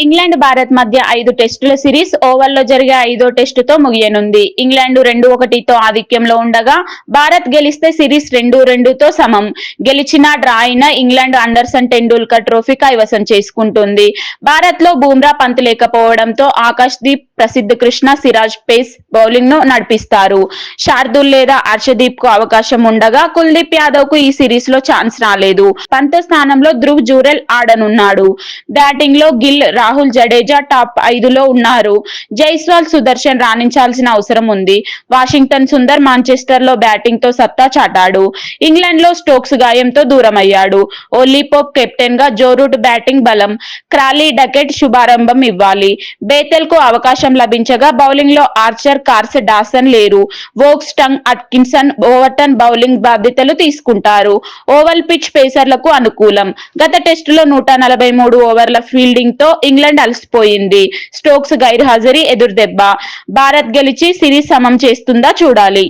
England Bharat మధ్య ఐదు టెస్టుల సిరీస్ ఓవర్లో జరిగే ఐదో టెస్టుతో ముగియనుంది. ఇంగ్లాండ్ రెండు ఒకటితో ఆధిక్యంలో ఉండగా భారత్ గెలిస్తే సిరీస్ రెండు రెండుతో సమం. గెలిచిన డ్రా అయిన ఇంగ్లాండ్ అండర్సన్ టెండూల్కర్ ట్రోఫీ కైవసం చేసుకుంటుంది. భారత్లో బూమ్రా పంత్ లేకపోవడంతో ఆకాష్ దీప్ ప్రసిద్ధ కృష్ణ సిరాజ్ పేస్ బౌలింగ్ను నడిపిస్తారు. శార్దుల్ లేదా హర్షదీప్కు అవకాశం ఉండగా కుల్దీప్ యాదవ్కు ఈ సిరీస్లో ఛాన్స్ రాలేదు. పంత స్థానంలో ధ్రువ్ జూరెల్ ఆడనున్నాడు. బ్యాటింగ్లో గిల్ రాహుల్ జడేజా టాప్ ఐదులో ఉన్నారు. జైస్వాల్ సుదర్శన్ రాణించాల్సిన అవసరం ఉంది. వాషింగ్టన్ సుందర్ మాంచెస్టర్లో బ్యాటింగ్తో సత్తా చాటాడు. ఇంగ్లాండ్లో స్టోక్స్ గాయంతో దూరమయ్యాడు. ఓలీ పోప్ కెప్టెన్గా జోరూట్ బ్యాటింగ్ బలం క్రాలీ డకెట్ శుభారంభం ఇవ్వాలి. బేతెల్కు అవకాశం లభించగా బౌలింగ్లో ఆర్చర్ కార్స్ డాసన్ లేరు. Woakes Tongue Atkinson Overton bowling బాధ్యతలు తీసుకుంటారు. ఓవల్ పిచ్ పేసర్లకు అనుకూలం. గత టెస్టులో నూట నలభై మూడు ఓవర్ల ఫీల్డింగ్తో ఇంగ్లాండ్ అలసిపోయింది. స్టోక్స్ గైర్హాజరీ ఎదురుదెబ్బ. భారత్ గెలిచి సిరీస్ సమం చేస్తుందా చూడాలి.